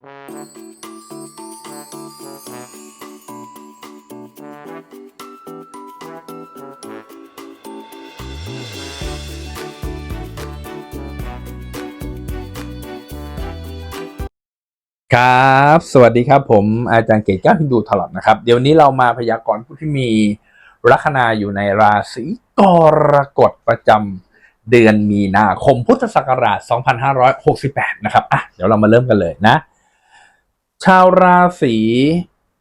ครับ สวัสดีครับผมอาจารย์เกตก้าพินดูตลอดนะครับ เดี๋ยวนี้เรามาพยากรณ์ผู้ที่มีลัคนาอยู่ในราศีกรกฎประจำเดือนมีนาคมพุทธศักราช 2568 นะครับ อะ เดี๋ยวเรามาเริ่มกันเลยนะ ชาวราศี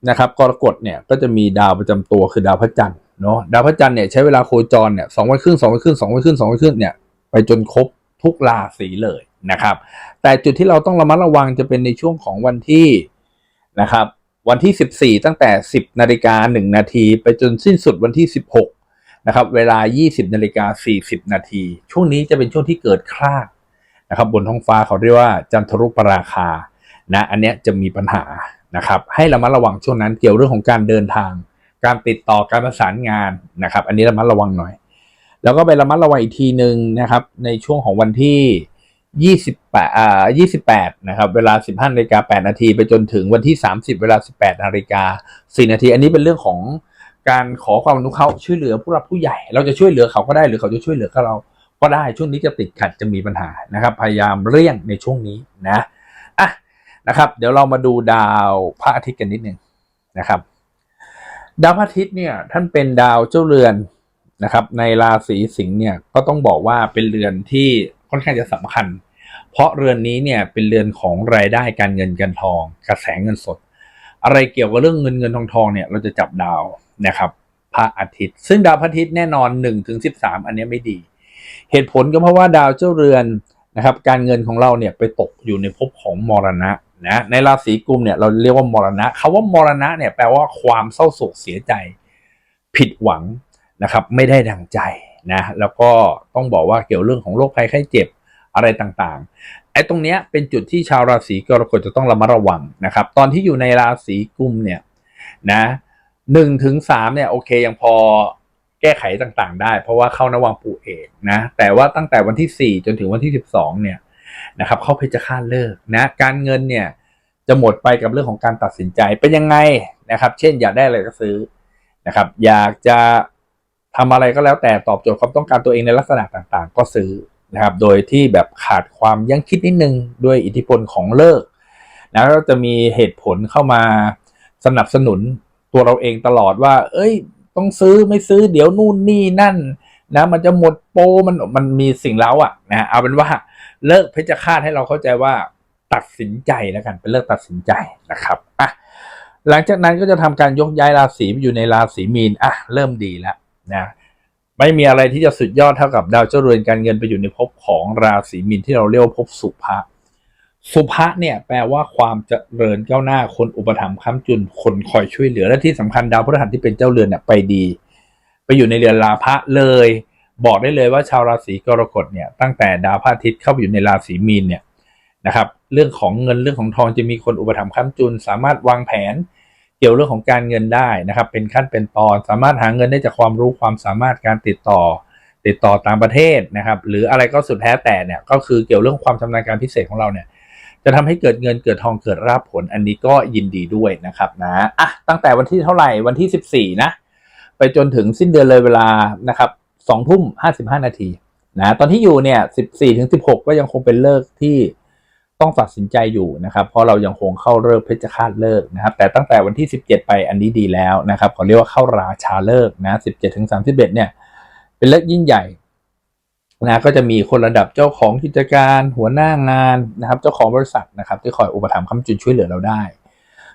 นะครับกรกฎเนี่ยก็จะมีดาวประจำตัวคือดาวพระจันทร์เนาะดาวพระจันทร์เนี่ยใช้เวลาโคจรเนี่ยสองวันครึ่งสองวันครึ่งสองวันครึ่งสองวันครึ่งเนี่ยไปจนครบทุกราศีเลยนะครับ แต่จุดที่เราต้องระมัดระวังจะเป็นในช่วงของวันที่นะครับ วันที่ 14 ตั้งแต่ 10นาฬิกา1นาทีไปจนสิ้นสุดวันที่ 16นะครับเวลา 20นาฬิกา40นาทีช่วงนี้จะเป็นช่วงที่เกิดคลาดนะครับบนท้องฟ้าเขาเรียกว่าจันทรุปราคา นะอันเนี้ยจะมีปัญหานะครับให้ระมัดระวังช่วงนั้นเกี่ยวเรื่องของการเดินทาง การติดต่อการประสานงานนะครับ อันนี้ระมัดระวังหน่อย แล้วก็ไประมัดระวังอีกทีหนึ่งนะครับ ในช่วงของวันที่28อ่า28นะครับเวลา15นาฬิกา8นาทีไปจนถึงวันที่30เวลา18นาฬิกา4นาที อันนี้เป็นเรื่องของการขอความอนุเคราะห์ช่วยเหลือผู้รับผู้ใหญ่ เราจะช่วยเหลือเขาก็ได้หรือเขาจะช่วยเหลือเราก็ได้ช่วงนี้จะติดขัดจะมีปัญหานะครับ พยายามเลี่ยงในช่วงนี้นะอะ นะครับ เดี๋ยวเรามาดูดาวพระอาทิตย์กันนิดนึงนะครับ ดาวพระอาทิตย์เนี่ยท่านเป็นดาวเจ้าเรือนนะครับ ในราศีสิงห์เนี่ยก็ต้องบอกว่าเป็นเรือนที่ค่อนข้างจะสำคัญ เพราะเรือนนี้เนี่ยเป็นเรือนของรายได้การเงินการทองกระแสเงินสด อะไรเกี่ยวกับเรื่องเงินเงินทองทองเนี่ยเราจะจับดาวนะครับพระอาทิตย์ ซึ่งดาวพระอาทิตย์แน่นอน1ถึง13อันนี้ไม่ดี เหตุผลก็เพราะว่าดาวเจ้าเรือนนะครับ การเงินของเราเนี่ยไปตกอยู่ในภพของมรณะ นะในราศีกุมเนี่ยเราเรียกว่ามรณะคาว่ามรณะเนี่ยแปลว่าความเศร้าโศกเสียใจ ผิดหวังนะครับ ไม่ได้ดังใจนะแล้วก็ต้องบอกว่าเกี่ยวเรื่องของโรคภัยไข้เจ็บอะไรต่างๆไอ้ตรงเนี้ยเป็นจุดที่ชาวราศีกรกฎจะต้องระมัดระวังนะครับ ตอนที่อยู่ในราศีกุมเนี่ยนะหนึ่งถึงสามเนี่ยโอเคยังพอแก้ไขต่างๆ ได้ เพราะว่าเข้านวังปูเอกนะแต่ว่าตั้งแต่วันที่สี่จนถึงวันที่สิบสองเนี่ย นะครับเข้าเพชฌฆาตเลิกนะการเงินเนี่ยจะหมดไปกับเรื่องของการตัดสินใจเป็นยังไงนะครับ เช่นอยากได้อะไรก็ซื้อนะครับ อยากจะทำอะไรก็แล้วแต่ตอบโจทย์ความต้องการตัวเองในลักษณะต่างๆ ก็ซื้อนะครับ โดยที่แบบขาดความยั้งคิดนิดนึงด้วยอิทธิพลของเลิกนะก็จะมีเหตุผลเข้ามาสนับสนุนตัวเราเองตลอดว่า เอ้ย ต้องซื้อไม่ซื้อเดี๋ยวนู่นนี่นั่นนะมันจะหมดโปรมันมันมีสิ่งเล้าอะนะเอาเป็นว่า เลิกเพชฌฆาตให้เราเข้าใจว่าตัดสินใจแล้วกันเป็นเลิกตัดสินใจนะครับอะหลังจากนั้นก็จะทำการยกย้ายราศีไปอยู่ในราศีมีนอะเริ่มดีแล้วนะไม่มีอะไรที่จะสุดยอดเท่ากับดาวเจ้าเรือนการเงินไปอยู่ในภพของราศีมีนที่เราเรียกว่าภพสุภะสุภะเนี่ยแปลว่าความเจริญก้าวหน้าคนอุปถัมภ์ค้ำจุนคนคอยช่วยเหลือและที่สำคัญดาวพฤหัสที่เป็นเจ้าเรือนเนี่ยไปดี ไปอยู่ในเรือนราพะเลย บอกได้เลยว่าชาวราศีกรกฎเนี่ยตั้งแต่ดาวพระอาทิตย์เข้าไปอยู่ในราศีมีนเนี่ยนะครับเรื่องของเงินเรื่องของทองจะมีคนอุปถัมภ์ค้ำจุน สามารถวางแผน เกี่ยวเรื่องของการเงินได้นะครับ เป็นขั้นเป็นตอนสามารถหาเงินได้จากความรู้ความสามารถการติดต่อ ติดต่อต่างประเทศนะครับ หรืออะไรก็สุดแท้แต่เนี่ยก็คือเกี่ยวเรื่องความชำนาญการพิเศษของเราเนี่ยจะทำให้เกิดเงินเกิดทองเกิดราบผลอันนี้ก็ยินดีด้วยนะครับนะอะตั้งแต่วันที่เท่าไหร่วันที่ 14 นะ ไปจนถึงสิ้นเดือนเลยเวลานะครับ สองทุ่มห้าสิบห้านาทีนะตอนที่อยู่เนี่ยสิบสี่ถึงสิบหกก็ยังคงเป็นเลิกที่ต้องตัดสินใจอยู่นะครับ เพราะเรายังคงเข้าเลิกเพชฌฆาตเลิกนะครับ แต่ตั้งแต่วันที่สิบเจ็ดไปอันนี้ดีแล้วนะครับเขาเรียกว่าเข้าราชาเลิกนะสิบเจ็ดถึงสามสิบเอ็ดเนี่ยเป็นเลิกยิ่งใหญ่นะก็จะมีคนระดับเจ้าของกิจการหัวหน้างานนะครับ เจ้าของบริษัทนะครับ ที่คอยอุปถัมภ์คำจุนช่วยเหลือเราได้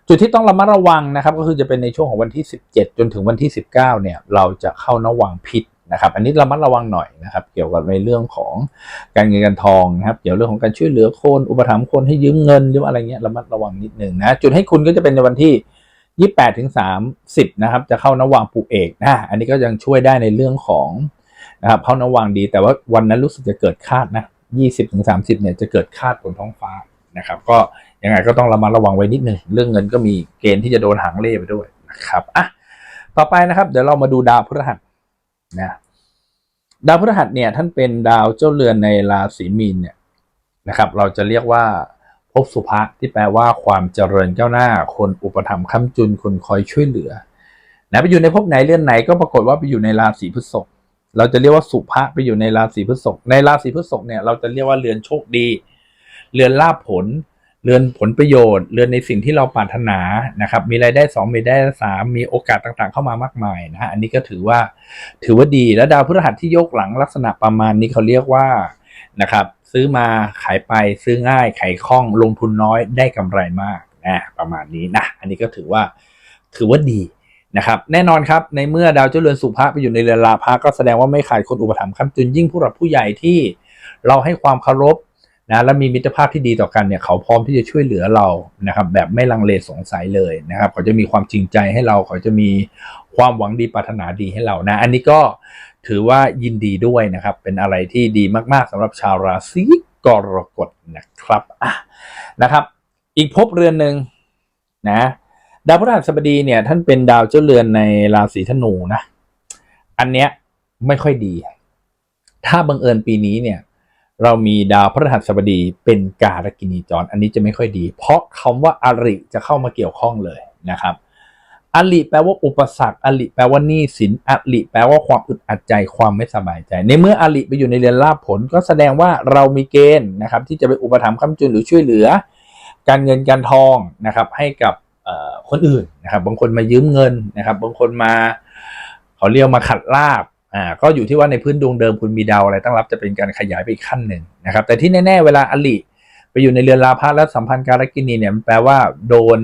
จุดที่ต้องระมัดระวังนะครับ ก็คือจะเป็นในช่วงของวันที่ 17 จนถึงวันที่ 19 เนี่ย เราจะเข้านวังพิษ นะครับ อันนี้ระมัดระวังหน่อยนะครับ เกี่ยวกับในเรื่องของการเงินการทองนะครับ เกี่ยวเรื่องของการช่วยเหลือคนอุปถัมภ์คนให้ยืมเงินหรืออะไรเงี้ยระมัดระวังนิดหนึ่งนะจุดให้คุณก็จะเป็นในวันที่28ถึง30นะครับ จะเข้านวังปูเอกนะอันนี้ก็ยังช่วยได้ในเรื่องของนะครับเข้านวังดี แต่ว่าวันนั้นรู้สึกจะเกิดคาดนะ20ถึง30เนี่ยจะเกิดคาดบนท้องฟ้านะครับ ก็ยังไงก็ต้องระมัดระวังไว้นิดหนึ่งเรื่องเงินก็มีเกณฑ์ที่จะโดนหางเล่ไปด้วยนะครับอะต่อไปนะครับ เดี๋ยวเรามาดูดาวพฤหัส นะดาวพฤหัสเนี่ยท่านเป็นดาวเจ้าเรือนในราศีมีนเนี่ยนะครับ เราจะเรียกว่าภพสุภะที่แปลว่าความเจริญก้าวหน้า คนอุปถัมภ์ค้ำจุนคนคอยช่วยเหลือนะไปอยู่ในภพไหนเรือนไหนก็ปรากฏว่าไปอยู่ในราศีพฤษภเราจะเรียกว่าสุภะไปอยู่ในราศีพฤษภในราศีพฤษภเนี่ยเราจะเรียกว่าเรือนโชคดี เรือนลาภผล เรือนผลประโยชน์ เรือนในสิ่งที่เราปรารถนานะครับ มีรายได้สองมีรายได้สามมีโอกาสต่างๆ เข้ามามากมายนะฮะอันนี้ก็ถือว่าถือว่าดีแล้วดาวพฤหัสที่ยกหลังลักษณะประมาณนี้เขาเรียกว่านะครับซื้อมาขายไปซื้อง่ายขายคล่องลงทุนน้อยได้กำไรมากนะประมาณนี้นะอันนี้ก็ถือว่าถือว่าดีนะครับแน่นอนครับในเมื่อดาวเจ้าเรือนสุภะไปอยู่ในเรือนลาภะก็แสดงว่าไม่ขาดคนอุปถัมภ์คำจุนยิ่งผู้หลักผู้ใหญ่ที่เราให้ความเคารพ นะและมีมิตรภาพที่ดีต่อกันเนี่ยเขาพร้อมที่จะช่วยเหลือเรานะครับ แบบไม่ลังเลสงสัยเลยนะครับ เขาจะมีความจริงใจให้เราเขาจะมีความหวังดีปรารถนาดีให้เรานะ อันนี้ก็ถือว่ายินดีด้วยนะครับ เป็นอะไรที่ดีมากๆสำหรับชาวราศีกรกฎนะครับอะนะครับ อีกภพเรือนหนึ่งนะดาวพฤหัสบดีเนี่ยท่านเป็นดาวเจ้าเรือนในราศีธนูนะ อันเนี้ยไม่ค่อยดี ถ้าบังเอิญปีนี้เนี่ย เรามีดาวพฤหัสบดีเป็นการกินีจร อันนี้จะไม่ค่อยดี เพราะคำว่าอริจะเข้ามาเกี่ยวข้องเลยนะครับอริแปลว่าอุปสรรคอริแปลว่าหนี้สินอริแปลว่าความอึดอัดใจความไม่สบายใจ ในเมื่ออริไปอยู่ในเรือนลาภผล ก็แสดงว่าเรามีเกณฑ์นะครับ ที่จะไปอุปถัมภ์ค้ำจุนหรือช่วยเหลือ การเงินการทองนะครับ ให้กับคนอื่นนะครับ บางคนมายืมเงินนะครับ บางคนมาเขาเรียกมาขัดลาบ อ่าก็อยู่ที่ว่าในพื้นดวงเดิมคุณมีดาวอะไรตั้งรับจะเป็นการขยายไปอีกขั้นหนึ่งนะครับแต่ที่แน่ๆเวลาอลิไปอยู่ในเรือนลาภะและสัมพันธ์การกินีเนี่ยมันแปลว่าโดน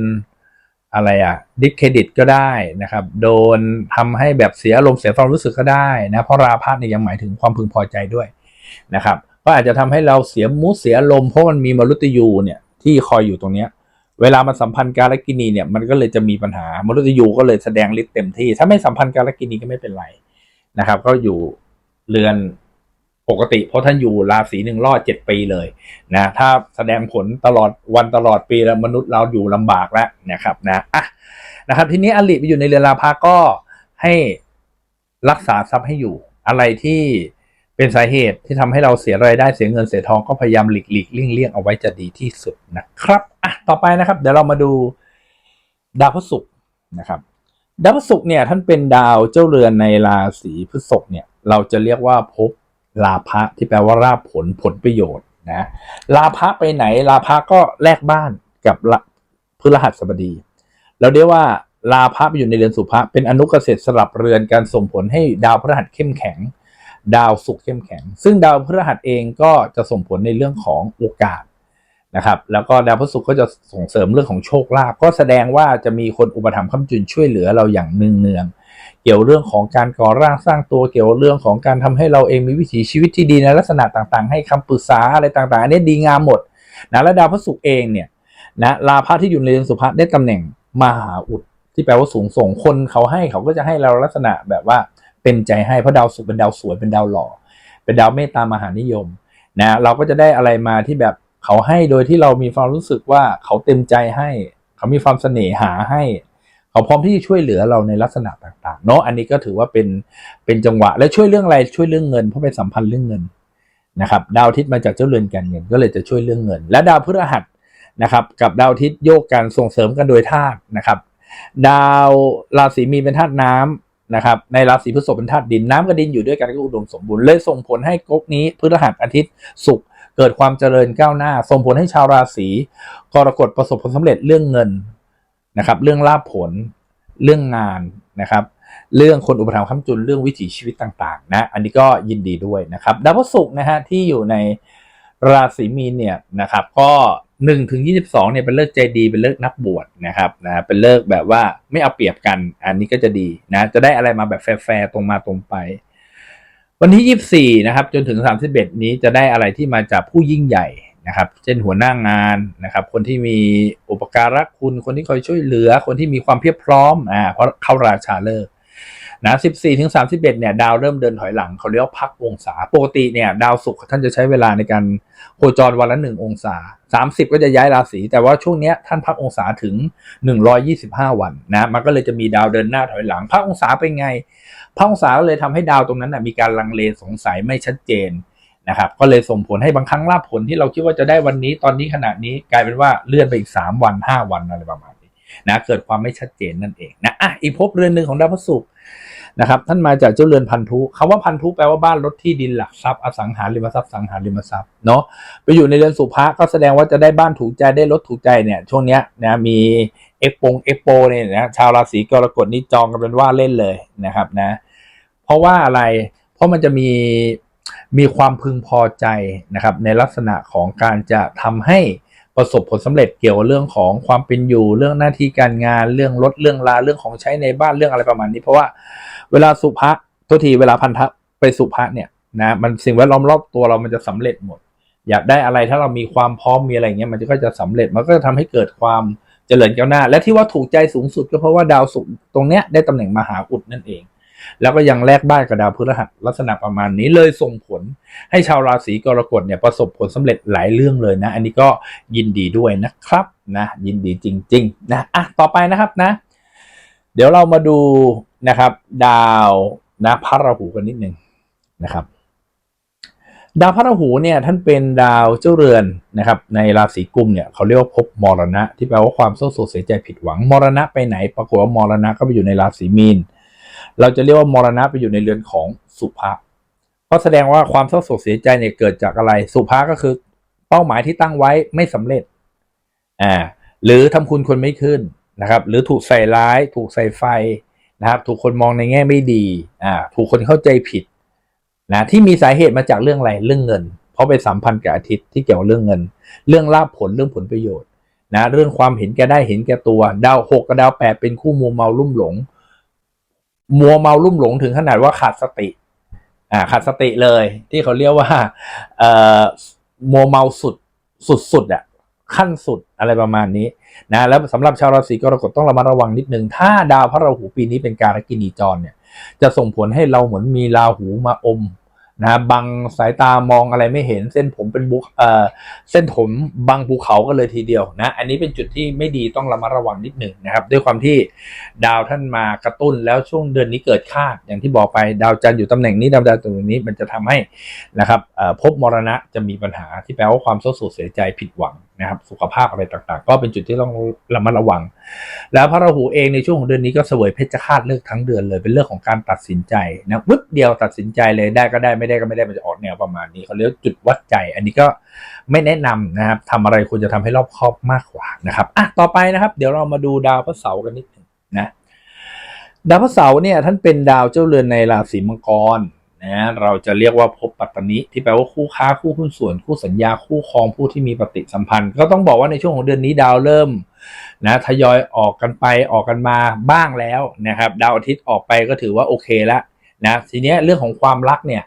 อะไรอะดิสเครดิตก็ได้นะครับ โดนทำให้แบบเสียอารมณ์เสียความรู้สึกก็ได้นะเพราะราพะเนี่ยยังหมายถึงความพึงพอใจด้วยนะครับ ก็อาจจะทำให้เราเสียมูดเสียอารมณ์เพราะมันมีมรุตยูเนี่ยที่คอยอยู่ตรงเนี้ยเวลามันสัมพันธ์การกินีเนี่ยมันก็เลยจะมีปัญหามรุตยูก็เลยแสดงฤทธิ์เต็มที่ ถ้าไม่สัมพันธ์การกินีก็ไม่เป็นไร นะครับ ก็อยู่เรือนปกติ เพราะท่านอยู่ราศีหนึ่งรอดเจ็ดปีเลยนะถ้าแสดงผลตลอดวันตลอดปีแล้วมนุษย์เราอยู่ลำบากแล้วนะครับนะอะนะครับ ทีนี้อลิไปอยู่ในเรือนราพาก็ให้รักษาทรัพย์ให้อยู่ อะไรที่เป็นสาเหตุที่ทำให้เราเสียรายได้เสียเงินเสียทองก็พยายามหลีกหลีกเลี่ยงเลี่ยงเอาไว้จะดีที่สุดนะครับอะต่อไปนะครับ เดี๋ยวเรามาดูดาวพฤหัสนะครับ ดาวพฤหัสเนี่ยท่านเป็นดาวเจ้าเรือนในราศีพฤษภเนี่ยเราจะเรียกว่าภพลาภะที่แปลว่าราบผลผลประโยชน์นะลาภะไปไหนลาภะก็แลกบ้านกับพฤหัสบดีเราเรียกว่าลาภะไปอยู่ในเรือนสุภะเป็นอนุเกษตรสลับเรือนการส่งผลให้ดาวพฤหัสเข้มแข็ง ดาวศุกร์เข้มแข็ง ซึ่งดาวพฤหัสเองก็จะส่งผลในเรื่องของโอกาส นะครับ แล้วก็ดาวพฤหัสก็จะส่งเสริมเรื่องของโชคลาภก็แสดงว่าจะมีคนอุปถัมภ์ค้ำจุนช่วยเหลือเราอย่างเนืองเนืองเกี่ยวเรื่องของการก่อร่างสร้างตัวเกี่ยวเรื่องของการทำให้เราเองมีวิถีชีวิตที่ดีในลักษณะต่างๆ ให้คำปรึกษาอะไรต่างๆ อันนี้ดีงามหมดนะและดาวพฤหัสเองเนี่ยนะลาภะที่อยู่ในเรือนสุภะได้ตำแหน่งมหาอุดที่แปลว่าสูงส่งคนเขาให้เขาก็จะให้เราลักษณะแบบว่าเป็นใจให้เพราะดาวสุขเป็นดาวสวยเป็นดาวหล่อ เป็นดาวเมตตามหานิยมนะเราก็จะได้อะไรมาที่แบบ เขาให้โดยที่เรามีความรู้สึกว่าเขาเต็มใจให้ เขามีความเสน่หาให้ เขาพร้อมที่จะช่วยเหลือเราในลักษณะต่างๆเนาะอันนี้ก็ถือว่าเป็นเป็นจังหวะและช่วยเรื่องอะไรช่วยเรื่องเงินเพราะเป็นสัมพันธ์เรื่องเงินนะครับดาวทิศมาจากเจ้าเรือนการเงินก็เลยจะช่วยเรื่องเงิน และดาวพฤหัสนะครับกับดาวทิศโยกกันส่งเสริมกันโดยธาตุนะครับ ดาวราศีมีนเป็นธาตุน้ำนะครับในราศีพฤษภเป็นธาตุดินน้ำกับดินอยู่ด้วยกันก็อุดมสมบูรณ์เลยส่งผลให้ก๊กนี้พฤหัสอาทิตย์ศุกร์ เกิดความเจริญก้าวหน้า ส่งผลให้ชาวราศีกรกฎประสบผลสำเร็จเรื่องเงินนะครับ เรื่องลาภผลเรื่องงานนะครับ เรื่องคนอุปถัมภ์ค้ำจุนเรื่องวิถีชีวิตต่างๆ นะ อันนี้ก็ยินดีด้วยนะครับดาวพฤหัสนะฮะที่อยู่ในราศีมีนเนี่ยนะครับ ก็หนึ่งถึงยี่สิบสองเนี่ยเป็นเลิกใจดีเป็นเลิกนักบวชนะครับนะเป็นเลิกแบบว่าไม่เอาเปรียบกัน อันนี้ก็จะดีนะจะได้อะไรมาแบบแฟร์ตรงมาตรงไป วันที่ยี่สี่นะครับ จนถึงสามสิบเอ็ดนี้จะได้อะไรที่มาจากผู้ยิ่งใหญ่นะครับ เช่นหัวหน้างานนะครับ คนที่มีอุปการะคุณ คนที่คอยช่วยเหลือ คนที่มีความเพียบพร้อม อ่า เพราะเข้าราชาเลิกนะ 14 ถึง 31 เนี่ย ดาวเริ่มเดินถอยหลัง เขาเรียกว่าพักองศา ปกติเนี่ย ดาวศุกร์ท่านจะใช้เวลาในการโคจรวันละหนึ่งองศา 30 ก็จะย้ายราศี แต่ว่าช่วงนี้ท่านพักองศาถึง 125 วันนะ มันก็เลยจะมีดาวเดินหน้าถอยหลัง พักองศาเป็นไง พักองศาก็เลยทำให้ดาวตรงนั้นนะมีการลังเลสงสัยไม่ชัดเจนนะครับ ก็เลยส่งผลให้บางครั้งลาภผลที่เราคิดว่าจะได้วันนี้ตอนนี้ขณะนี้กลายเป็นว่าเลื่อนไปอีกสามวันห้าวันอะไรประมาณนี้นะเกิดความไม่ชัดเจนนั่นเองนะอะอีกภพเรือนหนึ่งของดาวพฤหัสนะครับท่านมาจากเจ้าเรือนพันธุคำว่าพันธุแปลว่าบ้านรถที่ดินหลักทรัพย์อสังหาริมทรัพย์สังหาริมทรัพย์เนาะไปอยู่ในเรือนสุภะก็แสดงว่าจะได้บ้านถูกใจได้รถถูกใจเนี่ยช่วงเนี้ยนะมีเอ็กปงเอ็กโปเนี่ยนะชาวราศีกรกฎนี่จองกันเป็นว่าเล่นเลยนะครับนะ ราะว่าอะไรเพราะมันจะมีมีความพึงพอใจนะครับ ในลักษณะของการจะทำให้ประสบผลสำเร็จเกี่ยวกับเรื่องของความเป็นอยู่เรื่องหน้าที่การงานเรื่องรถเรื่องลาเรื่องของใช้ในบ้านเรื่องอะไรประมาณนี้ เพราะว่าเวลาสุภะทุกทีเวลาพันธะไปสุภะเนี่ยนะมันสิ่งแวดล้อมรอบตัวเรามันจะสำเร็จหมด อยากได้อะไรถ้าเรามีความพร้อมมีอะไรเงี้ยมันก็จะสำเร็จมันก็จะทำให้เกิดความเจริญก้าวหน้า และที่ว่าถูกใจสูงสุดก็เพราะว่าดาวศุกร์ตรงเนี้ยได้ตำแหน่งมหาอุดนั่นเอง แล้วก็ยังแลกบ้านกับดาวพฤหัสลักษณะประมาณนี้เลยส่งผลให้ชาวราศีกรกฎเนี่ยประสบผลสำเร็จหลายเรื่องเลยนะ อันนี้ก็ยินดีด้วยนะครับนะยินดีจริง ๆ นะอะต่อไปนะครับนะ เดี๋ยวเรามาดูนะครับ ดาวนะพระราหูกันนิดหนึ่งนะครับ ดาวพระราหูเนี่ยท่านเป็นดาวเจ้าเรือนนะครับ ในราศีกุมเนี่ยเขาเรียกว่าภพมรณะ ที่แปลว่าความเศร้าโศกเสียใจผิดหวังมรณะไปไหน ปรากฏว่ามรณะก็ไปอยู่ในราศีมีน เราจะเรียกว่ามรณะไปอยู่ในเรือนของสุภะเพราะแสดงว่าความเศร้าโศกเสียใจเนี่ยเกิดจากอะไร สุภะก็คือเป้าหมายที่ตั้งไว้ไม่สำเร็จอ่าหรือทำคุณคนไม่ขึ้นนะครับ หรือถูกใส่ร้าย ถูกใส่ไฟนะครับ ถูกคนมองในแง่ไม่ดีอ่าถูกคนเข้าใจผิดนะที่มีสาเหตุมาจากเรื่องอะไรเรื่องเงิน เพราะไปสัมพันธ์กับอาทิตย์ที่เกี่ยวกับเรื่องเงิน เรื่องลาภผลเรื่องผลประโยชน์นะเรื่องความเห็นแก่ได้เห็นแก่ตัว ดาวหกกับดาวแปดเป็นคู่มัวเมาลุ่มหลง มัวเมาลุ่มหลงถึงขนาดว่าขาดสติ อ่า ขาดสติเลย ที่เขาเรียกว่า เอ่อ มัวเมาสุด สุดสุดอะขั้นสุดอะไรประมาณนี้นะแล้วสำหรับชาวราศีกรกฎต้องระมัดระวังนิดนึง ถ้าดาวพระราหูปีนี้เป็นการกินีจรเนี่ย จะส่งผลให้เราเหมือนมีราหูมาอม นะบังสายตามองอะไรไม่เห็นเส้นผมเป็นบุเอ่อเส้นผมบังภูเขากันเลยทีเดียวนะ อันนี้เป็นจุดที่ไม่ดีต้องระมัดระวังนิดหนึ่งนะครับ ด้วยความที่ดาวท่านมากระตุ้นแล้วช่วงเดือนนี้เกิดคาดอย่างที่บอกไปดาวจันทร์อยู่ตำแหน่งนี้ดาวดาวตรงนี้มันจะทำให้นะครับเอ่อพบมรณะจะมีปัญหาที่แปลว่าความเศร้าโศกเสียใจผิดหวัง นะครับสุขภาพอะไรต่างๆ ก็เป็นจุดที่ต้องระมัดระวัง แล้วพระราหูเองในช่วงของเดือนนี้ก็เสวยเพชฌฆาตเลิกทั้งเดือนเลย เป็นเรื่องของการตัดสินใจนะวึบเดียวตัดสินใจเลยได้ก็ได้ไม่ได้ก็ไม่ได้มันจะออกแนวประมาณนี้เขาเรียกว่าจุดวัดใจ อันนี้ก็ไม่แนะนำนะครับทำอะไรควรจะทำให้รอบคอบมากกว่านะครับอะต่อไปนะครับ เดี๋ยวเรามาดูดาวพระเสาร์กันนิดหนึ่งนะดาวพระเสาร์เนี่ยท่านเป็นดาวเจ้าเรือนในราศีมังกร นะเราจะเรียกว่าภพปัตตนิที่แปลว่าคู่ค้าคู่หุ้นส่วน คู่สัญญาคู่ครองผู้ที่มีปฏิสัมพันธ์ ก็ต้องบอกว่าในช่วงของเดือนนี้ดาวเริ่มนะทยอยออกกันไปออกกันมาบ้างแล้วนะครับดาวอาทิตย์ออกไปก็ถือว่าโอเคแล้วนะทีนี้เรื่องของความรักเนี่ย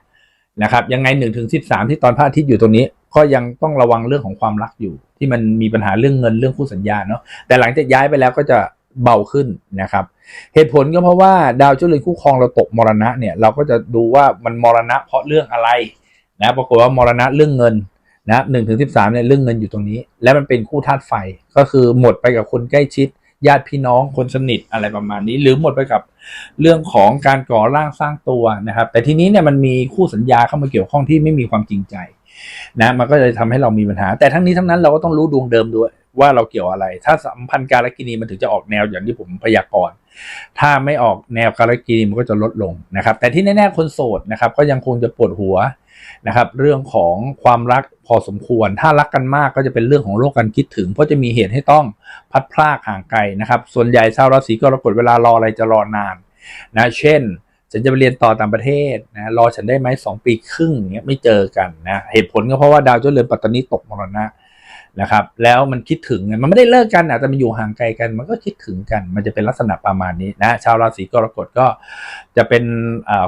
นะครับยังไง1นถึงสิที่ตอนพระอาทิตย์อยู่ตรงนี้ก็ยังต้องระวังเรื่องของความรักอยู่ ที่มันมีปัญหาเรื่องเงินเรื่องคู่สัญญาเนาะแต่หลังจากย้ายไปแล้วก็จะ เบาขึ้นนะครับ เหตุผลก็เพราะว่าดาวเจ้าเรือนคู่ครองเราตกมรณะเนี่ยเราก็จะดูว่ามันมรณะเพราะเรื่องอะไรนะปรากฏว่ามรณะเรื่องเงินนะหนึ่งถึงสิบสามเนี่ยเรื่องเงินอยู่ตรงนี้ แล้วมันเป็นคู่ธาตุไฟก็คือหมดไปกับคนใกล้ชิด ญาติพี่น้องคนสนิทอะไรประมาณนี้ หรือหมดไปกับเรื่องของการก่อร่างสร้างตัวนะครับ แต่ทีนี้เนี่ยมันมีคู่สัญญาเข้ามาเกี่ยวข้องที่ไม่มีความจริงใจนะมันก็จะทำให้เรามีปัญหา แต่ทั้งนี้ทั้งนั้นเราก็ต้องรู้ดวงเดิมด้วย ว่าเราเกี่ยวอะไร ถ้าสัมพันธ์การกินีมันถึงจะออกแนวอย่างที่ผมพยากรณ์ถ้าไม่ออกแนวการกินีมันก็จะลดลงนะครับ แต่ที่แน่ๆคนโสดนะครับ ก็ยังคงจะปวดหัวนะครับ เรื่องของความรักพอสมควร ถ้ารักกันมากก็จะเป็นเรื่องของโรคการคิดถึง เพราะจะมีเหตุให้ต้องพัดพรากห่างไกลนะครับ ส่วนใหญ่ชาวราศีกรกฎเวลารออะไรจะรอนานนะเช่นฉันจะไปเรียนต่อต่างประเทศนะรอฉันได้ไหมสองปีครึ่งเงี้ยไม่เจอกันนะเหตุผลก็เพราะว่าดาวเจ้าเรือนปัตตานีตกมรณะ นะครับ แล้วมันคิดถึงไงมันไม่ได้เลิกกันอะแต่มันอยู่ห่างไกลกัน มันก็คิดถึงกัน มันจะเป็นลักษณะประมาณนี้นะ ชาวราศีกรกฎก็จะเป็น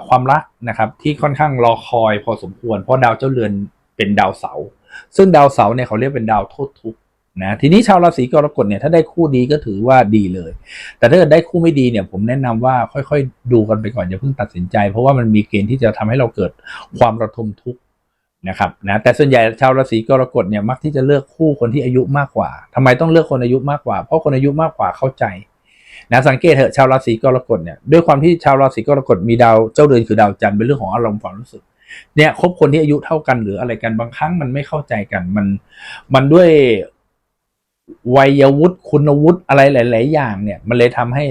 ความรักนะครับ ที่ค่อนข้างรอคอยพอสมควร เพราะดาวเจ้าเรือนเป็นดาวเสาร์ซึ่งดาวเสาร์เนี่ยเขาเรียกเป็นดาวโทษทุกข์นะทีนี้ชาวราศีกรกฎเนี่ยถ้าได้คู่ดีก็ถือว่าดีเลย แต่ถ้าเกิดได้คู่ไม่ดีเนี่ย ผมแนะนำว่าค่อยๆ ดูกันไปก่อนอย่าเพิ่งตัดสินใจ เพราะว่ามันมีเกณฑ์ที่จะทำให้เราเกิดความระทมทุกข์ นะครับนะแต่ส่วนใหญ่ชาวราศีกรกฎเนี่ยมักที่จะเลือกคู่คนที่อายุมากกว่าทำไมต้องเลือกคนอายุมากกว่า เพราะคนอายุมากกว่าเข้าใจนะสังเกตเถอะชาวราศีกรกฎเนี่ยด้วยความที่ชาวราศีกรกฎมีดาวเจ้าเรือนคือดาวจันทร์เป็นเรื่องของอารมณ์ความรู้สึกเนี่ยคบคนที่อายุเท่ากันหรืออะไรกันบางครั้งมันไม่เข้าใจกันมันมันด้วยวัยวุฒิคุณวุฒิอะไรหลาย ๆ อย่างเนี่ย มันเลยทำให้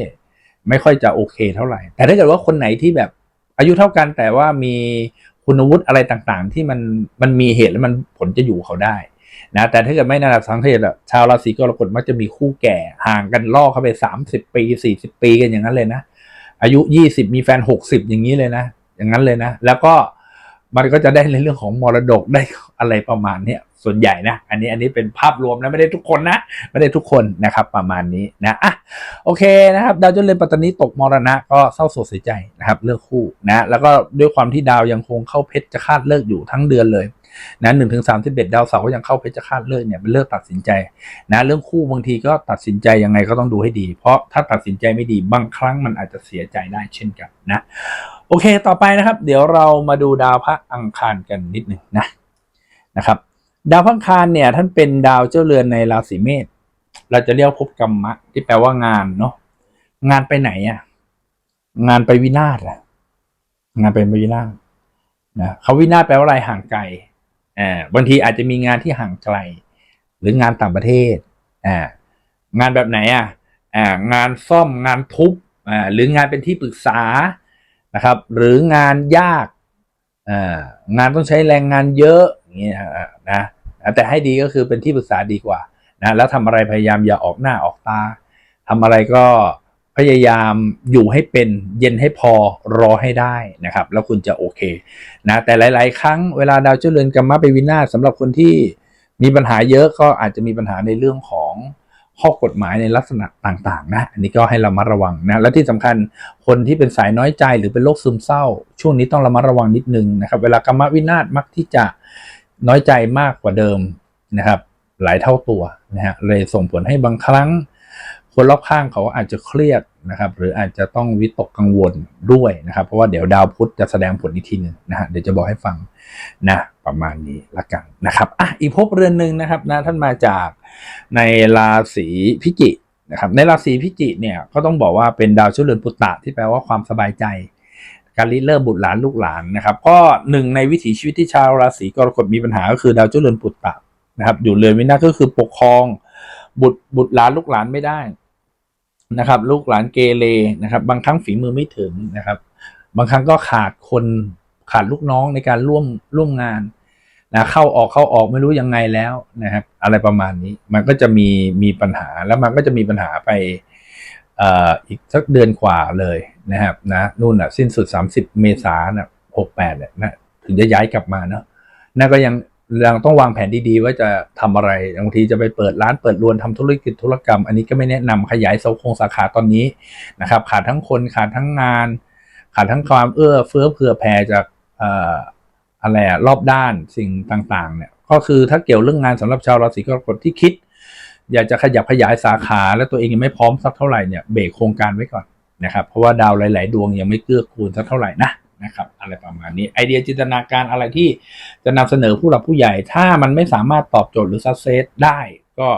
ไม่ค่อยจะโอเคเท่าไหร่ แต่ถ้าเกิดว่าคนไหนที่แบบอายุเท่ากันแต่ว่ามี คุณวุฒิอะไรต่างๆ ที่มันมันมีเหตุและมันผลจะอยู่เขาได้นะแต่ถ้าเกิดไม่นาสังเกตอะชาวราศีกรกฎมักจะมีคู่แก่ห่างกันล่อเข้าไปสามสิบปีสี่สิบปีกันอย่างนั้นเลยนะ อายุยี่สิบมีแฟนหกสิบอย่างนี้เลยนะ อย่างนั้นเลยนะ แล้วก็ มันก็จะได้ในเรื่องของมรดกได้อะไรประมาณเนี้ยส่วนใหญ่นะ อันนี้อันนี้เป็นภาพรวมนะไม่ได้ทุกคนนะ ไม่ได้ทุกคนนะครับประมาณนี้นะอะโอเคนะครับดาวจนเรนปัตตานีตกมรณะก็เศร้าโศกเสียใจนะครับเลิกคู่นะแล้วก็ด้วยความที่ดาวยังคงเข้าเพชรจะคาดเลิกอยู่ทั้งเดือนเลย นะหนึ่งถึงสามสิบเอ็ดดาวเสาร์ก็ยังเข้าเพชรจะคาดเลิกเนี่ยเป็นเลิกตัดสินใจนะเรื่องคู่บางทีก็ตัดสินใจยังไงก็ต้องดูให้ดี เพราะถ้าตัดสินใจไม่ดีบางครั้งมันอาจจะเสียใจได้เช่นกันนะ โอเคต่อไปนะครับ เดี๋ยวเรามาดูดาวพระอังคารกันนิดหนึ่งนะนะครับ ดาวพระอังคารเนี่ยท่านเป็นดาวเจ้าเรือนในราศีเมษเราจะเรียกภพกรรมะ ที่แปลว่างานเนาะงานไปไหนอะงานไปวินาศอะงานไปวินาศนะเขาวินาศแปลว่าอะไรห่างไกล อ่าบางทีอาจจะมีงานที่ห่างไกล หรืองานต่างประเทศอ่างานแบบไหนอะอ่างานซ่อมงานทุบอ่าหรืองานเป็นที่ปรึกษานะครับ หรืองานยากอ่างานต้องใช้แรงงานเยอะอย่างเงี้ยนะแต่ให้ดีก็คือเป็นที่ปรึกษาดีกว่านะแล้วทำอะไรพยายามอย่าออกหน้าออกตาทำอะไรก็ พยายามอยู่ให้เป็นเย็นให้พอรอให้ได้นะครับ แล้วคุณจะโอเคนะแต่หลาย ๆ ครั้งเวลาดาวเจ้าเรือนกรรมะไปวินาศสำหรับคนที่มีปัญหาเยอะก็อาจจะมีปัญหาในเรื่องของข้อกฎหมายในลักษณะต่างๆ นะ อันนี้ก็ให้เรามาระวังนะ และที่สำคัญคนที่เป็นสายน้อยใจหรือเป็นโรคซึมเศร้า ช่วงนี้ต้องระมัดระวังนิดนึงนะครับ เวลากรรมวินาศมักที่จะน้อยใจมากกว่าเดิมนะครับ หลายเท่าตัวนะฮะเลยส่งผลให้บางครั้ง คนรอบข้างเขาอาจจะเครียดนะครับ หรืออาจจะต้องวิตกกังวลด้วยนะครับ เพราะว่าเดี๋ยวดาวพุธจะแสดงผลอีกทีหนึ่งนะฮะเดี๋ยวจะบอกให้ฟังนะประมาณนี้ละกันนะครับอะอีกภพเรือนหนึ่งนะครับนะท่านมาจากในราศีพิจิกนะครับในราศีพิจิกเนี่ยก็ต้องบอกว่าเป็นดาวเชื้อเรือนปุตตะที่แปลว่าความสบายใจการริเริ่มบุตรหลานลูกหลานนะครับก็หนึ่งในวิถีชีวิตที่ชาวราศีกรกฎมีปัญหาก็คือดาวเชื้อเรือนปุตตะนะครับอยู่เรือนวินาศก็คือปกครอง บุตรบุตรหลานลูกหลานไม่ได้ นะครับ ลูกหลานเกเรนะครับ บางครั้งฝีมือไม่ถึงนะครับ บางครั้งก็ขาดคนขาดลูกน้องในการร่วมร่วมงานนะเข้าออกเข้าออกไม่รู้ยังไงแล้วนะครับ อะไรประมาณนี้มันก็จะมีมีปัญหาแล้วมันก็จะมีปัญหาไปเอ่ออีกสักเดือนกว่าเลยนะครับนะนู่นอะสิ้นสุด 30 เมษายนอะ68เนี่ยนะถึงจะย้ายกลับมาเนาะนั่นก็ยัง ยังต้องวางแผนดีๆ ว่าจะทำอะไรบางทีจะไปเปิดร้านเปิดรวนทำธุรกิจธุรกรรม อันนี้ก็ไม่แนะนำขยายโซโครงสาขาตอนนี้นะครับ ขาดทั้งคนขาดทั้งงาน ขาดทั้งความเอื้อเฟื้อเผื่อแผ่จากอะไรอะรอบด้านสิ่งต่างๆ เนี่ย ก็คือถ้าเกี่ยวเรื่องงานสำหรับชาวราศีกรกฎที่คิด อยากจะขยับขยายสาขาและตัวเองยังไม่พร้อมสักเท่าไหร่เนี่ยเบรกโครงการไว้ก่อนนะครับ เพราะว่าดาวหลาย ๆ ดวงยังไม่เกื้อกูลสักเท่าไหร่นะ นะครับ อะไรประมาณนี้ไอเดียจินตนาการอะไรที่จะนำเสนอผู้หลักผู้ใหญ่ ถ้ามันไม่สามารถตอบโจทย์หรือซักเซสได้ก็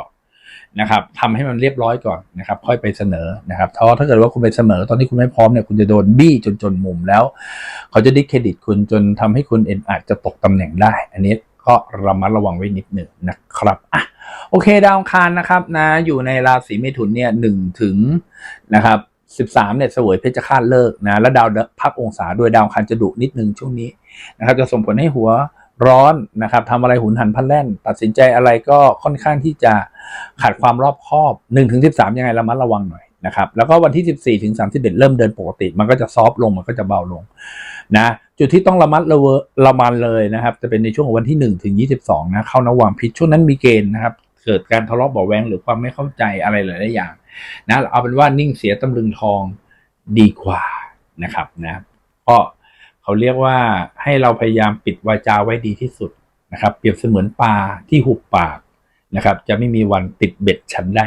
นะครับทำให้มันเรียบร้อยก่อนนะครับ ค่อยไปเสนอนะครับเพราะถ้าเกิดว่าคุณไปเสนอตอนที่คุณไม่พร้อมเนี่ยคุณจะโดนบี้จนจนมุมแล้ว เขาจะดิเครดิตคุณจนทำให้คุณเอ็นอาจจะตกตำแหน่งได้ อันนี้ก็ระมัดระวังไว้นิดหนึ่งนะครับอะโอเคดาวคารนะครับนะอยู่ในราศีเมถุนเนี่ยหนึ่งถึงนะครับ สิบสามเนี่ยเสวยเพชฌฆาตเลิกนะแล้วดาวพักองศาโดยดาวอังคารจะดุนิดนึงช่วงนี้นะครับจะส่งผลให้หัวร้อนนะครับทำอะไรหุนหันพลันแล่น ตัดสินใจอะไรก็ค่อนข้างที่จะขาดความรอบคอบ1นถึงสิยังไงระมัดระวังหน่อยนะครับแล้วก็วันที่ 14ถึง31 เริ่มเดินปกติ มันก็จะซอฟลงมันก็จะเบาลงนะจุดที่ต้องระมัดระเวระมันเลยนะครับ จะเป็นในช่วงวันที่ 1 ถึง 22 นะเข้านวังพิษช่วงนั้นมีเกณฑ์นะครับ เกิดการทะเลาะเบาแวงหรือความไม่เข้าใจอะไรหลายๆอย่าง นะเอาเป็นว่านิ่งเสียตำลึงทองดีกว่านะครับนะก็เขาเรียกว่าให้เราพยายามปิดวาจาไว้ดีที่สุดนะครับ เปรียบเสมือนปลาที่หุบปากนะครับ จะไม่มีวันติดเบ็ดชั้นใด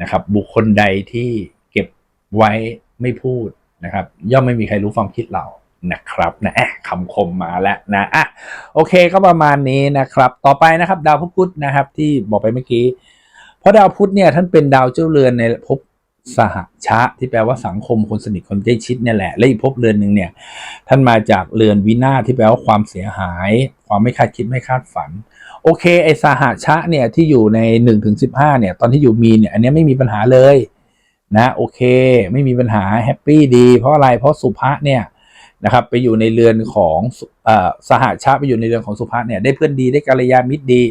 นะครับ บุคคลใดที่เก็บไว้ไม่พูดนะครับ ย่อมไม่มีใครรู้ความคิดเรานะครับนะคำคมมาแล้วนะอะโอเคก็ประมาณนี้นะครับ ต่อไปนะครับ ดาวพุธนะครับ ที่บอกไปเมื่อกี้ เพราะดาวพุธเนี่ยท่านเป็นดาวเจ้าเรือนในภพสหชะที่แปลว่าสังคมคนสนิทคนใกล้ชิดเนี่ยแหละ และอีกภพเรือนหนึ่งเนี่ย ท่านมาจากเรือนวินาศที่แปลว่าความเสียหาย ความไม่คาดคิดไม่คาดฝัน โอเคไอสหชะเนี่ยที่อยู่ใน1นถึงสิเนี่ย ตอนที่อยู่มีเนี่ย อันนี้ไม่มีปัญหาเลยนะโอเค ไม่มีปัญหาแฮปปี้ดี เพราะอะไรเพราะสุภะเนี่ย นะครับ ไปอยู่ในเรือนของอสหชาติไปอยู่ในเรือนของสุภาเนี่ยได้เพื่อนดีได้กัลยาณมิตรดี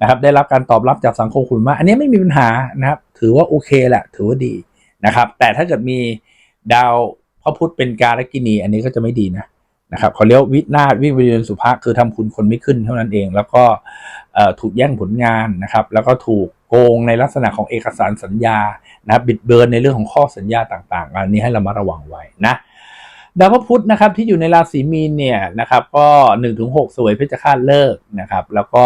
นะครับ ได้รับการตอบรับจากสังคมคุณมากอันนี้ไม่มีปัญหานะครับ ถือว่าโอเคแหละถือว่าดีนะครับ แต่ถ้าเกิดมีดาวพระพุธเป็นการกินี อันนี้ก็จะไม่ดีนะนะครับเขาเรียกวินาศวิวิญสุภาคือทำคุณคนไม่ขึ้นเท่านั้นเอง แล้วก็ถูกแย่งผลงานนะครับ แล้วก็ถูกโกงในลักษณะของเอกสารสัญญานะบิดเบือนในเรื่องของข้อสัญญาต่างๆ อันนี้ให้เรามาระวังไว้นะ ดาวพระพุธนะครับที่อยู่ในราศีมีนเนี่ยนะครับก็1นถึงหกสวยเพชฌฆาตเลิกนะครับ แล้วก็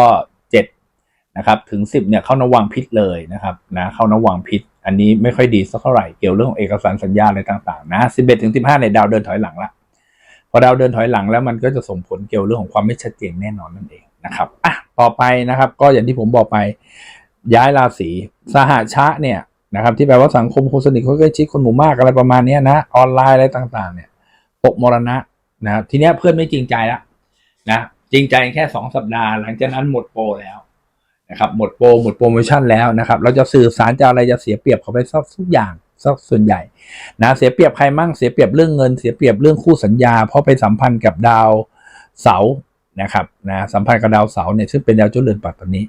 7นะครับถึง10เนี่ยเข้านวังพิษเลยนะครับนะเข้านวังพิษ อันนี้ไม่ค่อยดีสักเท่าไหร่เกี่ยวเรื่องของเอกสารสัญญาอะไรต่างๆนะ11ถึง15ในดาวเดินถอยหลังละพอดาวเดินถอยหลังแล้วมันก็จะส่งผลเกี่ยวเรื่องของความไม่ชัดเจนแน่นอนนั่นเองนะครับอะต่อไปนะครับ ก็อย่างที่ผมบอกไปย้ายราศีสหชะเนี่ยนะครับที่แปลว่าสังคมคนสนิทคนใกล้ชิดคนหมู่มากอะไรประมาณนี้นะออนไลน์อะไรต่างๆเนี่ย ตกมรณะนะครับทีเนี้ยเพื่อนไม่จริงใจแล้วนะจริงใจแค่สองสัปดาห์ หลังจากนั้นหมดโปรแล้วนะครับหมดโปรหมดโปรโมชั่นแล้วนะครับ เราจะสื่อสารจะอะไรจะเสียเปรียบเขาไปสักทุกอย่างสักส่วนใหญ่นะเสียเปรียบใครมั่งเสียเปรียบเรื่องเงินเสียเปรียบเรื่องคู่สัญญา เพราะไปสัมพันธ์กับดาวเสานะครับนะสัมพันธ์กับดาวเสาเนี่ยซึ่งเป็นดาวเจ้าเรือนปัตตานี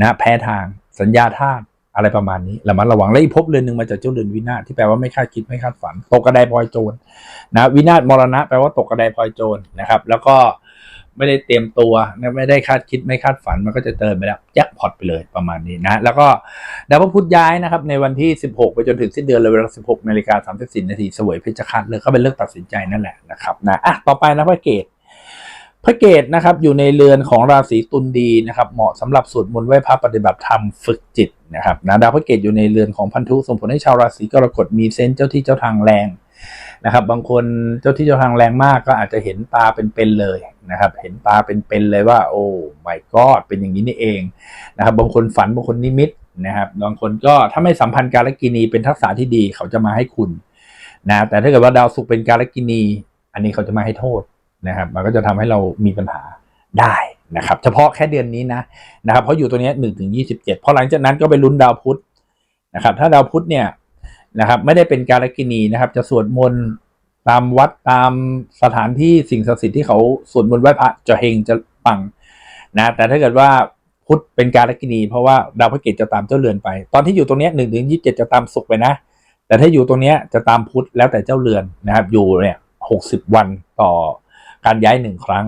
นะแพ้ทางสัญญาธาตุ อะไรประมาณนี้ระมัดระวังและอีกภพเรือนหนึ่งมาจากเจ้าเรือนวินาศที่แปลว่าไม่คาดคิดไม่คาดฝัน ตกกระไดพลอยโจรนะวินาศมรณะแปลว่าตกกระไดพลอยโจรนะครับ แล้วก็ไม่ได้เตรียมตัวไม่ได้คาดคิดไม่คาดฝันมันก็จะเติมไปแล้วแจ็คพอตไปเลยประมาณนี้นะแล้วก็ดาวพุธย้ายนะครับในวันที่ 16 ไปจนถึงสิ้นเดือนเลยเวลา 16นาฬิกา34นาทีสวยเพชรคัดเลยก็เป็นเรื่องตัดสินใจนั่นแหละนะครับนะอะต่อไปนะพระเกต พระเกตนะครับอยู่ในเรือนของราศีตุลดีนะครับ เหมาะสำหรับสวดมนต์ไหว้พระปฏิบัติธรรมฝึกจิตนะครับนะดาวพระเกตอยู่ในเรือนของพันธุส่งผลให้ชาวราศีกรกฎมีเซนเจ้าที่เจ้าทางแรงนะครับบางคนเจ้าที่เจ้าทางแรงมากก็อาจจะเห็นตาเป็นๆเลยนะครับ เห็นตาเป็นๆเลยว่า โอ้ไม่กอดเป็นอย่างนี้นี่เองนะครับ บางคนฝันบางคนนิมิตนะครับบางคนก็ถ้าไม่สัมพันธ์การกินีเป็นทักษะที่ดีเขาจะมาให้คุณนะแต่ถ้าเกิดว่าดาวศุกร์เป็นการกินี อันนี้เขาจะมาให้โทษ นะครับ มันก็จะทำให้เรามีปัญหาได้นะครับ เฉพาะแค่เดือนนี้นะนะครับเพราะอยู่ตัวนี้หนึ่งถึงยี่สิบเจ็ดพอหลังจากนั้นก็ไปลุ้นดาวพุธนะครับ ถ้าดาวพุธเนี่ยนะครับ ไม่ได้เป็นการกินีนะครับ จะสวดมนต์ตามวัดตามสถานที่สิ่งศักดิ์สิทธิ์ที่เขาสวดมนต์ไหว้พระจะเฮงจะปังนะแต่ถ้าเกิดว่าพุธเป็นการกินี เพราะว่าดาวพระเกตจะตามเจ้าเรือนไป ตอนที่อยู่ตรงนี้หนึ่งถึงยี่สิบเจ็ดจะตามศุกร์ไปนะ แต่ถ้าอยู่ตรงนี้จะตามพุธแล้วแต่เจ้าเรือนนะครับ อยู่เนี่ยหกสิบวันต่อ การย้ายหนึ่งครั้ง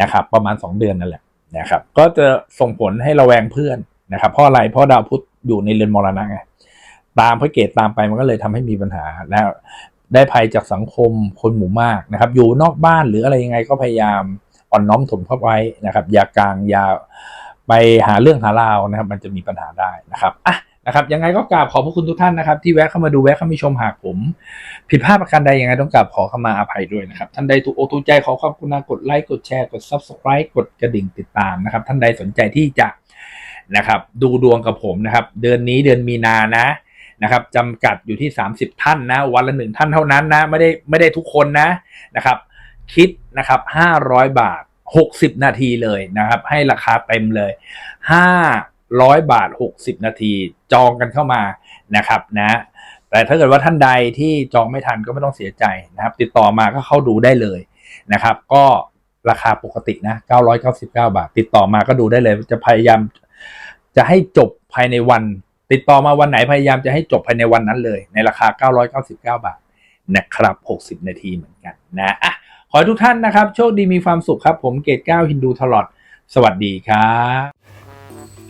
นะครับ ประมาณ 2 เดือนนั่นแหละนะครับ ก็จะส่งผลให้ระแวงเพื่อนนะครับ เพราะอะไรเพราะดาวพุธอยู่ในเรือนมรณะไงตามพระเกตตามไปมันก็เลยทำให้มีปัญหาแล้วได้ภัยจากสังคมคนหมู่มากนะครับ อยู่นอกบ้านหรืออะไรยังไงก็พยายามอ่อนน้อมถ่อมเข้าไว้นะครับ อย่ากลางอย่าไปหาเรื่องหาราวนะครับ มันจะมีปัญหาได้นะครับอะ นะครับยังไงก็กราบขอบพระคุณทุกท่านนะครับ ที่แวะเข้ามาดูแวะเข้ามาชมหากผม ผิดพลาดประการใดยังไงต้องกราบขอเข้ามาอภัยด้วยนะครับ ท่านใดถูกโอถูกใจขอความกรุณากดไลค์กดแชร์กด subscribe กดกระดิ่งติดตามนะครับ ท่านใดสนใจที่จะนะครับ ดูดวงกับผมนะครับ เดือนนี้เดือนมีนานะนะครับจำกัดอยู่ที่ 30 ท่านนะ วันละหนึ่งท่านเท่านั้นนะ ไม่ได้ไม่ได้ทุกคนนะนะครับ คิดนะครับ 500 บาท 60 นาทีเลยนะครับ ให้ราคาเต็มเลย 500บาท 60 นาที จองกันเข้ามานะครับนะ แต่ถ้าเกิดว่าท่านใดที่จองไม่ทันก็ไม่ต้องเสียใจนะครับ ติดต่อมาก็เข้าดูได้เลยนะครับ ก็ราคาปกตินะ 999 บาท ติดต่อมาก็ดูได้เลย จะพยายามจะให้จบภายในวัน ติดต่อมาวันไหนพยายามจะให้จบภายในวันนั้นเลย ในราคา 999 บาทนะครับ 60 นาทีเหมือนกันนะอะขอให้ทุกท่านนะครับ โชคดีมีความสุขครับ ผมเกตก้าฮินดูทลอด สวัสดีครับ